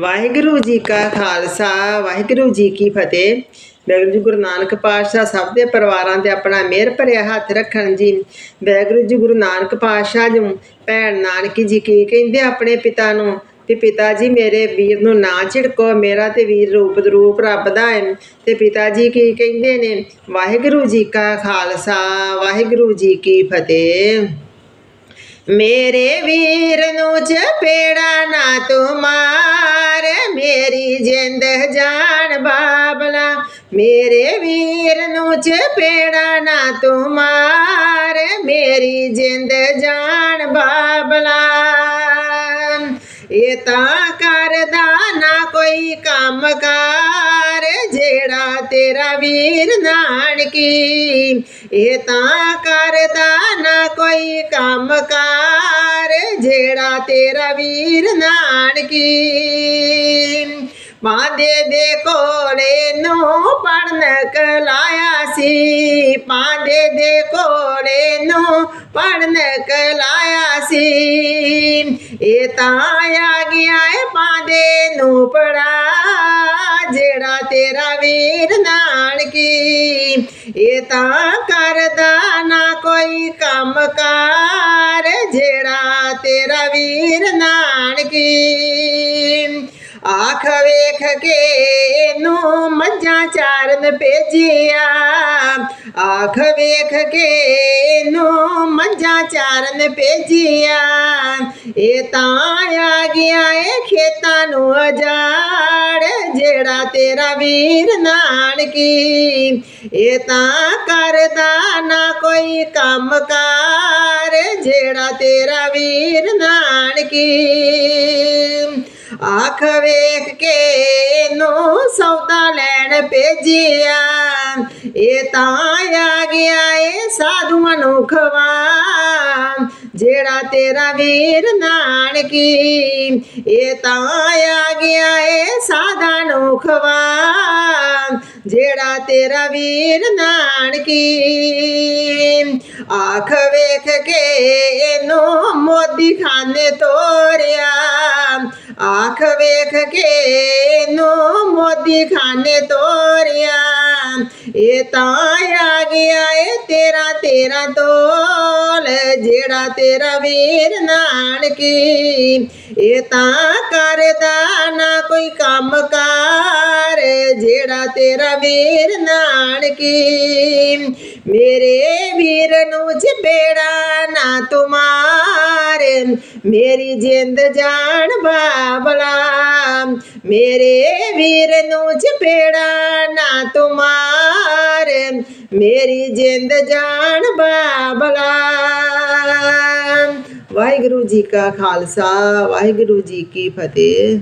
ਵਾਹਿਗੁਰੂ ਜੀ ਕਾ ਖਾਲਸਾ, ਵਾਹਿਗੁਰੂ ਜੀ ਕੀ ਫਤਿਹ। ਵਾਹਿਗੁਰੂ ਜੀ ਗੁਰੂ ਨਾਨਕ ਪਾਤਸ਼ਾਹ ਸਭ ਦੇ ਪਰਿਵਾਰਾਂ ਤੇ ਆਪਣਾ ਮਿਹਰ ਭਰਿਆ ਹੱਥ ਰੱਖਣ ਜੀ। ਵਾਹਿਗੁਰੂ ਜੀ ਗੁਰੂ ਨਾਨਕ ਪਾਤਸ਼ਾਹ ਜੀ, ਭੈਣ ਨਾਨਕੀ ਜੀ ਕੀ ਕਹਿੰਦੇ ਆਪਣੇ ਪਿਤਾ ਨੂੰ? ਤੇ ਪਿਤਾ ਜੀ, ਮੇਰੇ ਵੀਰ ਨੂੰ ਨਾ ਝਿੜਕੋ, ਮੇਰਾ ਤੇ ਵੀਰ ਰੂਪ ਰੂਪ ਰੱਬ ਦਾ ਹੈ ਤੇ ਪਿਤਾ ਜੀ ਕੀ ਕਹਿੰਦੇ ਨੇ? ਵਾਹਿਗੁਰੂ ਜੀ ਕਾ ਖਾਲਸਾ, ਵਾਹਿਗੁਰੂ ਜੀ ਕੀ ਫਤਿਹ। ਮੇਰੇ ਵੀਰ ਨੂੰ ਚਪੇੜਾ ਨਾ ਤੂੰ ਮੇਰੀ। ਮੇਰੀ ਜਿੰਦ ਜਾਨ ਬਾਬਲਾ। ਮੇਰੇ ਵੀਰ ਨੂੰ ਚਪੇੜਾ ਨਾ ਤੂੰ ਮਾਰ। ਮੇਰੀ ਜਿੰਦ ਜਾਨ ਬਾਬਲਾ। ਇਹ ਤਾਂ ਕਰਦਾ ਨਾ ਕੋਈ ਕੰਮ ਕਾਰ ਜਿਹੜਾ ਤੇਰਾ ਵੀਰ ਨਾਨਕੀ। ਇਹ ਤਾਂ ਕਰਦਾ ਨਾ ਕੋਈ ਕੰਮ ਕਾਰ ਜਿਹੜਾ ਤੇਰਾ ਵੀਰ ਨਾਨਕੀ ਪਾਂਦੇ ਦੇ ਕੋਲੇ ਨੂੰ ਪੜਨ ਕਲਾਇਆ ਸੀ। ਪਾਂਦੇ ਦੇ ਕੋਲੇ ਨੂੰ ਪੜਨ ਕਲਾਇਆ ਸੀ। ਇਹ ਤਾਂ ਆ ਗਿਆ ਏ ਪਾਂਦੇ ਨੂੰ ਪੜਾ, ਜਿਹੜਾ ਤੇਰਾ ਵੀਰ ਨਾਨਕੀ। ਇਹ ਤਾਂ ਕਰਦਾ ਨਾ ਕੋਈ ਕੰਮ ਕਾਰ। ਤੇਰਾ ਵੀਰ ਨਾਨਕੀ। ਆਖ ਵੇਖ ਕੇ ਇਹਨੂੰ ਮੱਝਾਂ ਚਾਰਨ ਭੇਜਿਆ। ਆਖ ਵੇਖ ਕੇ ਇਹਨੂੰ ਮੱਝਾਂ ਚਾਰਨ ਭੇਜਿਆ। ਇਹ ਤਾਂ ਆ ਗਿਆ ਏ ਖੇਤਾਂ ਨੂੰ ਅਜਾੜ ਜਿਹੜਾ ਤੇਰਾ ਵੀਰ ਨਾਨਕੀ, ਇਹ ਤਾਂ ਕਰਦਾ ਨਾ ਕੋਈ ਕੰਮ ਕਾਰ ਜਿਹੜਾ ਤੇਰਾ ਵੀਰ ਨਾਨਕੀ। ਆਖ ਵੇਖ ਕੇ ਨੂੰ ਸੌਦਾ ਲੈਣ ਭੇਜਿਆ, ਇਹ ਤਾਂ ਆ ਗਿਆ ਏ ਸਾਧੂਆਂ ਨੂੰ ਖਵਾ ਜਿਹੜਾ ਤੇਰਾ ਵੀਰ ਨਾਨਕੀ, ਇਹ ਤਾਂ ਆ ਗਿਆ ਏ ਸਾਧਾਂ ਨੂੰ ਖਵਾ ਜਿਹੜਾ ਤੇਰਾ ਵੀਰ ਨਾਨਕੀ, ਆਖ ਵੇਖ ਕੇ ਇਹਨੂੰ ਮੋਦੀ ਖਾਨੇ ਤੋਰਿਆ। ਆਖ ਵੇਖ ਕੇ ਇਹਨੂੰ ਮੋਦੀ ਖਾਨੇ ਤੋਰਿਆ। ਇਹ ਤਾਂ ਆ ਗਿਆ ਏ ਤੇਰਾ ਤੇਰਾ ਤੋਲ ਜਿਹੜਾ ਤੇਰਾ ਵੀਰ ਨਾਨਕੀ। ਇਹ ਤਾਂ ਕਰਦਾ ਨਾ ਕੋਈ ਕੰਮ ਕਾਰ ਜਿਹੜਾ ਤੇਰਾ ਵੀਰ ਨਾਨਕੀ। ਮੇਰੇ ਵੀਰ ਨੂੰ ਚਪੇੜਾ ਨਾ ਤੁਮਾਰ ਮੇਰੀ ਜਿੰਦ ਜਾਨ ਬਾਬਲਾ। ਮੇਰੇ ਵੀਰ ਨੂੰ ਚਪੇੜਾ ਨਾ ਤੁਮਾਰ, ਮੇਰੀ ਜਿੰਦ ਜਾਨ ਬਾਬਲਾ। ਵਾਹਿਗੁਰੂ ਜੀ ਕਾ ਖਾਲਸਾ, ਵਾਹਿਗੁਰੂ ਜੀ ਕੀ ਫਤਿਹ।